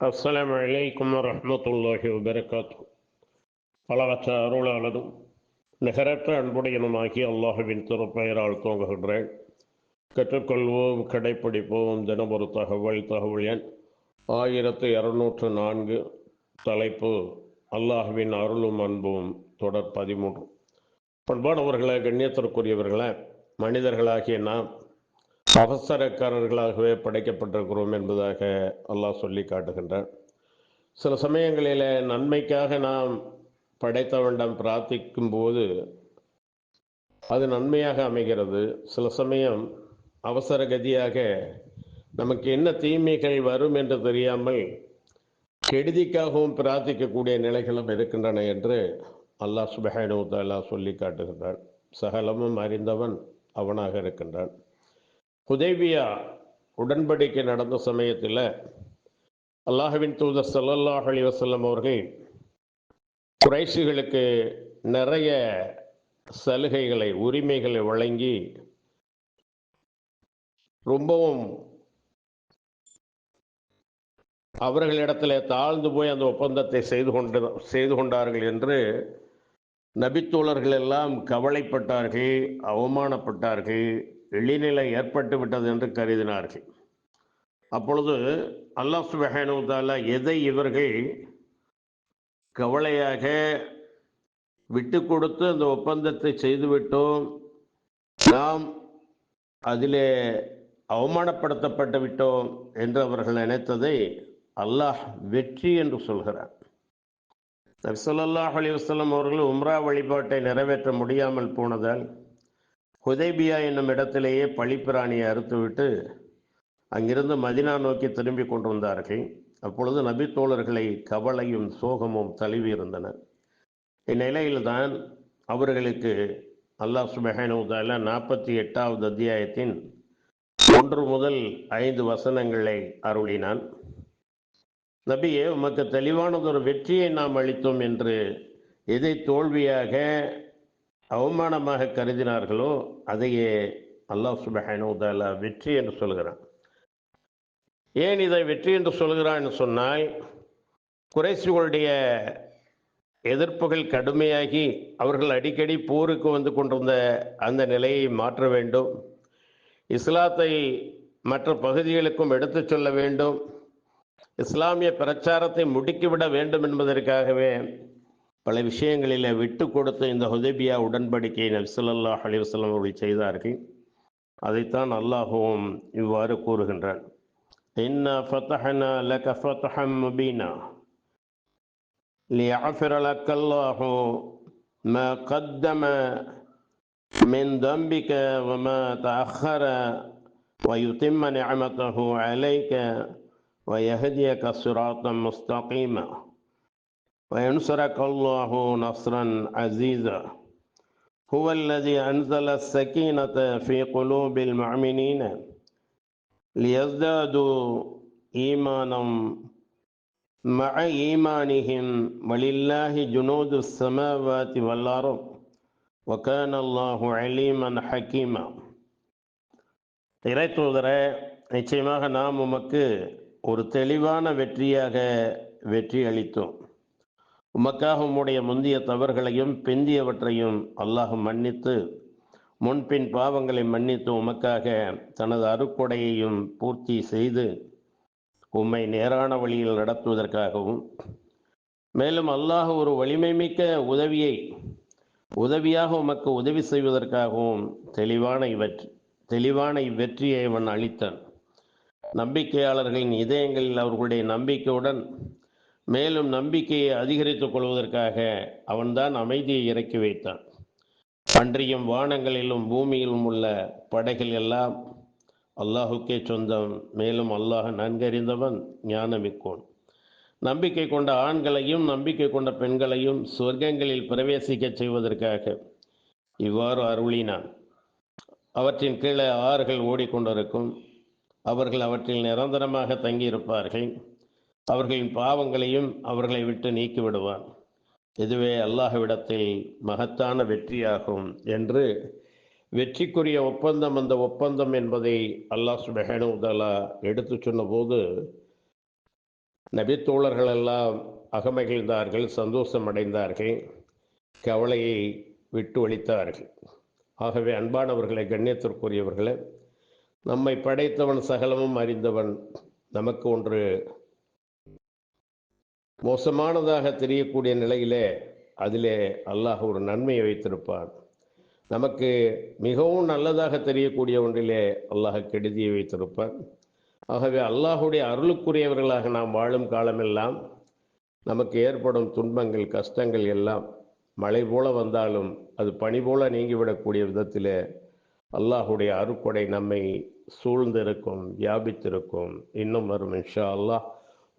அஸ்லாம் வலைக்கம் வரமத்துல்லாஹி வபரகாத்து பலவற்ற அருளாளரும் நிகரற்ற அன்புடையனுமாகி அல்லாஹுவின் திருப்பெயரால் துவங்குகின்றேன். கற்றுக்கொள்வோம் கடைப்பிடிப்போம் தினம் தகவல் தகவல் எண் ஆயிரத்து இரநூற்று நான்கு. தலைப்பு அல்லாஹுவின் அருளும் அன்பும் தொடர் பதிமூன்று. பண்பானவர்களை கண்ணியத்திற்குரியவர்களை மனிதர்களாகிய நாம் அவசரக்காரர்களாகவே படைக்கப்பட்டிருக்கிறோம் என்பதாக அல்லாஹ் சொல்லி காட்டுகின்றான். சில சமயங்களில் நன்மைக்காக நாம் படைத்தவனிடம் பிரார்த்திக்கும் போது அது நன்மையாக அமைகிறது. சில சமயம் அவசர கதியாக நமக்கு என்ன தீமைகள் வரும் என்று தெரியாமல் கெடுதிக்காகவும் பிரார்த்திக்கக்கூடிய நிலைகளும் இருக்கின்றன என்று அல்லாஹ் சுபஹானு தாலா சொல்லி காட்டுகின்றான். சகலமும் அறிந்தவன் அவனாக இருக்கின்றான். ஹுதேவியா உடன்படிக்கை நடந்த சமயத்தில் அல்லாஹுவின் தூதர் சல்லல்லாஹ் அலி வசல்லம் அவர்கள் குறைசிகளுக்கு நிறைய சலுகைகளை உரிமைகளை வழங்கி ரொம்பவும் அவர்களிடத்தில் தாழ்ந்து போய் அந்த ஒப்பந்தத்தை செய்து கொண்டு செய்து கொண்டார்கள் என்று நபித்தோழர்கள் எல்லாம் கவலைப்பட்டார்கள் அவமானப்பட்டார்கள். இழிநிலை ஏற்பட்டு விட்டது என்று கருதினார்கள். அப்பொழுது அல்லாஹ் சுபஹானுதாலா எதை இவர்கள் கவலையாக விட்டு கொடுத்து அந்த ஒப்பந்தத்தை செய்துவிட்டோம்? நாம் அதிலே அவமானப்படுத்தப்பட்டு விட்டோம் என்று அவர்கள் நினைத்ததை அல்லாஹ் வெற்றி என்று சொல்கிறார். நபிசல்லாஹ் அலி வஸ்லம் அவர்கள் உம்ரா வழிபாட்டை நிறைவேற்ற முடியாமல் போனதால் ஹுதைபியா என்னும் இடத்திலேயே பழிப்பிராணியை அறுத்துவிட்டு அங்கிருந்து மதினா நோக்கி திரும்பி கொண்டு வந்தார்கள் அப்பொழுது நபி தோழர்களை கவலையும் சோகமும் தழுவி இருந்தன இந்நிலையில்தான் அவர்களுக்கு அல்லாஹ் சுபஹானுதால நாற்பத்தி எட்டாவது அத்தியாயத்தின் ஒன்று முதல் ஐந்து வசனங்களை அருளினான். நபியே உமக்கு தெளிவானதொரு வெற்றியை நாம் அளித்தோம் என்று எதை தோல்வியாக அவமானமாக கருதினார்களோ அதையே அல்லாஹ் சுபஹானுதால வெற்றி என்று சொல்கிறான். ஏன் இதை வெற்றி என்று சொல்கிறான் சொன்னால் குறைசிகளுடைய எதிர்ப்புகள் கடுமையாகி அவர்கள் அடிக்கடி போருக்கு வந்து கொண்டிருந்த அந்த நிலையை மாற்ற வேண்டும். இஸ்லாத்தை மற்ற பகுதிகளுக்கும் எடுத்துச் சொல்ல வேண்டும். இஸ்லாமிய பிரச்சாரத்தை முடுக்கிவிட வேண்டும் என்பதற்காகவே பல விஷயங்களில் விட்டு கொடுத்து இந்த ஹுதேபியா உடன்படிக்கையை நபிசல்லாஹ் அலிவசல்லம் அவர்கள் செய்தார்கள் அதைத்தான் அல்லாஹுவும் இவ்வாறு கூறுகின்றான் இன்னா ஃபத்தஹனா லக ஃபத்தஹம் முபீனா ليغفر لك الله ما قدم من ذنبك وما تأخر ويتم نعمته عليك ويهديك صراطا مستقيما وينصرك الله نصرا عزيزا هو الذي أنزل السكينة في قلوب المؤمنين ليزدادوا إيمانا مع إيمانهم ولله جنود السماوات والأرض وكان الله عليما حكيما இறைத்தூதரை நிச்சயமாக நாம் உமக்கு ஒரு தெளிவான வெற்றியாக வெற்றி அளித்தோம் உமக்காக உம்முடைய முந்திய தவறுகளையும் பிந்தியவற்றையும் அல்லாஹ் மன்னித்து முன்பின் பாவங்களை மன்னித்து உமக்காக தனது அருக்கொடையையும் பூர்த்தி செய்து உம்மை நேரான வழியில் நடத்துவதற்காகவும் மேலும் அல்லாஹ் ஒரு வலிமை மிக்க உதவியை உதவியாக உமக்கு உதவி செய்வதற்காகவும் தெளிவான இவற்றி தெளிவான இவ்வெற்றியை அவன் அளித்தான். நம்பிக்கையாளர்களின் இதயங்களில் அவர்களுடைய நம்பிக்கையுடன் மேலும் நம்பிக்கையை அதிகரித்துக் கொள்வதற்காக அவன்தான் அமைதியை இறக்கி வைத்தான். அன்றியும் வானங்களிலும் பூமியிலும் உள்ள படைகள் எல்லாம் அல்லாஹுக்கே சொந்தம். மேலும் அல்லாஹ் நன்கறிந்தவன் ஞானமிக்கோன். நம்பிக்கை கொண்ட ஆண்களையும் நம்பிக்கை கொண்ட பெண்களையும் சொர்க்கங்களில் பிரவேசிக்க செய்வதற்காக இவ்வாறு அருளினான். அவற்றின் கீழே ஆறுகள் ஓடிக்கொண்டிருக்கும். அவர்கள் அவற்றில் நிரந்தரமாக தங்கியிருப்பார்கள். அவர்களின் பாவங்களையும் அவர்களை விட்டு நீக்கிவிடுவான். இதுவே அல்லாஹ்விடத்தில் மகத்தான வெற்றியாகும் என்று வெற்றிக்குரிய ஒப்பந்தம் அந்த ஒப்பந்தம் என்பதை அல்லாஹ் சுபஹானுதலா எடுத்து சொன்னபோது நபித்தோழர்கள் எல்லாம் அகமகிழ்ந்தார்கள் சந்தோஷம் அடைந்தார்கள் கவலையை விட்டு ஒழித்தார்கள். ஆகவே அன்பானவர்களை கண்ணியத்திற்குரியவர்களே நம்மை படைத்தவன் சகலமும் அறிந்தவன் நமக்கு ஒன்று மோசமானதாக தெரியக்கூடிய நிலையிலே அதிலே அல்லாஹ் ஒரு நன்மையை வைத்திருப்பான். நமக்கு மிகவும் நல்லதாக தெரியக்கூடிய ஒன்றிலே அல்லாஹ் கெடுதியை வைத்திருப்பான். ஆகவே அல்லாஹுடைய அருளுக்குரியவர்களாக நாம் வாழும் காலமெல்லாம் நமக்கு ஏற்படும் துன்பங்கள் கஷ்டங்கள் எல்லாம் மழை போல வந்தாலும் அது பனி போல நீங்கிவிடக்கூடிய விதத்தில் அல்லாஹுடைய அருக்கொடை நம்மை சூழ்ந்திருக்கும் வியாபித்திருக்கும். இன்னும் வரும் இன்ஷா அல்லாஹ்.